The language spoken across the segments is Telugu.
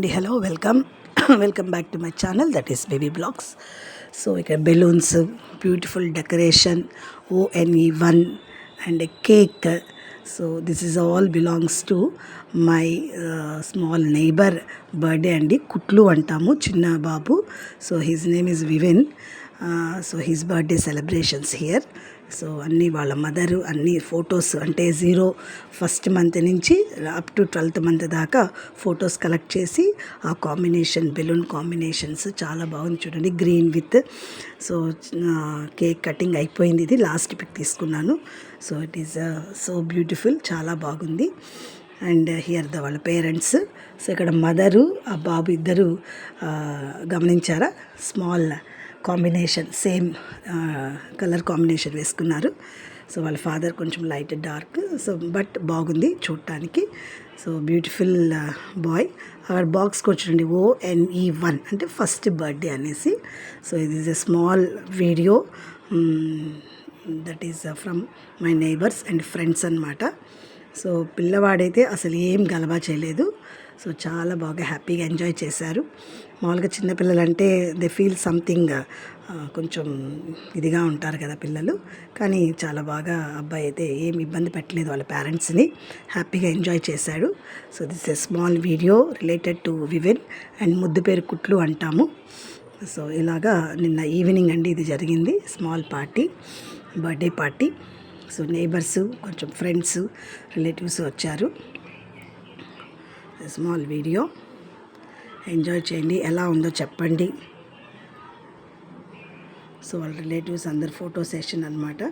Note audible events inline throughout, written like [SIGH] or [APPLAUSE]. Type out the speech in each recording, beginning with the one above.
అండి hello welcome. Welcome back to my channel that is baby blogs. So ఇక్కడ balloons beautiful decoration O N E one and cake. So this is all belongs to my small neighbour birthday అండి కుట్లు అంటాము చిన్న బాబు. So his name is Vivin so his birthday celebrations here so అన్నీ వాళ్ళ మదరు అన్ని ఫొటోస్ అంటే జీరో ఫస్ట్ మంత్ నుంచి అప్ టు ట్వెల్త్ మంత్ దాకా ఫొటోస్ కలెక్ట్ చేసి ఆ కాంబినేషన్ బెలూన్ కాంబినేషన్స్ చాలా బాగుంది చూడండి green with. So cake cutting అయిపోయింది ఇది లాస్ట్ పిక్ తీసుకున్నాను. So it is so beautiful చాలా బాగుంది. అండ్ హియర్ ద వాళ్ళ పేరెంట్స్. సో ఇక్కడ మదరు ఆ బాబు ఇద్దరు గమనించారా? Small combination same colour combination వేసుకున్నారు. సో వాళ్ళ ఫాదర్ కొంచెం లైట్ డార్క్ సో బట్ బాగుంది చూడటానికి. So beautiful boy. అక్కడ బాక్స్కి వచ్చిండి ఓఎన్ఈ వన్ అంటే ఫస్ట్ బర్త్డే అనేసి. సో ఇది is a small video that is from my neighbours and friends అనమాట సో పిల్లవాడైతే అసలు ఏం గలబా చేయలేదు. సో చాలా బాగా హ్యాపీగా ఎంజాయ్ చేశారు. మామూలుగా చిన్నపిల్లలు అంటే దే ఫీల్ సంథింగ్ కొంచెం ఇదిగా ఉంటారు కదా పిల్లలు. కానీ చాలా బాగా అబ్బాయి అయితే ఏం ఇబ్బంది పెట్టలేదు వాళ్ళ పేరెంట్స్ని. హ్యాపీగా ఎంజాయ్ చేశాడు. So this a small video related to Viven and ముద్దు పేరు కుట్లు అంటాము. సో ఇలాగా నిన్న ఈవినింగ్ అండి ఇది జరిగింది small party birthday party. So neighbours కొంచెం ఫ్రెండ్స్ రిలేటివ్స్ వచ్చారు. స్మాల్ వీడియో ఎంజాయ్ చేయండి. ఎలా ఉందో చెప్పండి. సో వాళ్ళ రిలేటివ్స్ అందరు ఫోటో సెషన్ అనమాట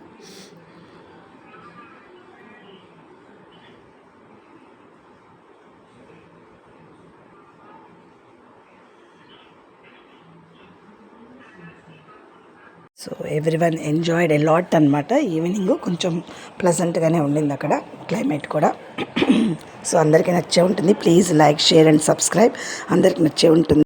so everyone enjoyed a అనమాట ఈవినింగ్ కొంచెం ప్లజెంట్గానే ఉండింది అక్కడ క్లైమేట్ కూడా. [CLEARS THROAT] సో అందరికీ నచ్చే ఉంటుంది. Please like share and subscribe అందరికీ నచ్చే ఉంటుంది.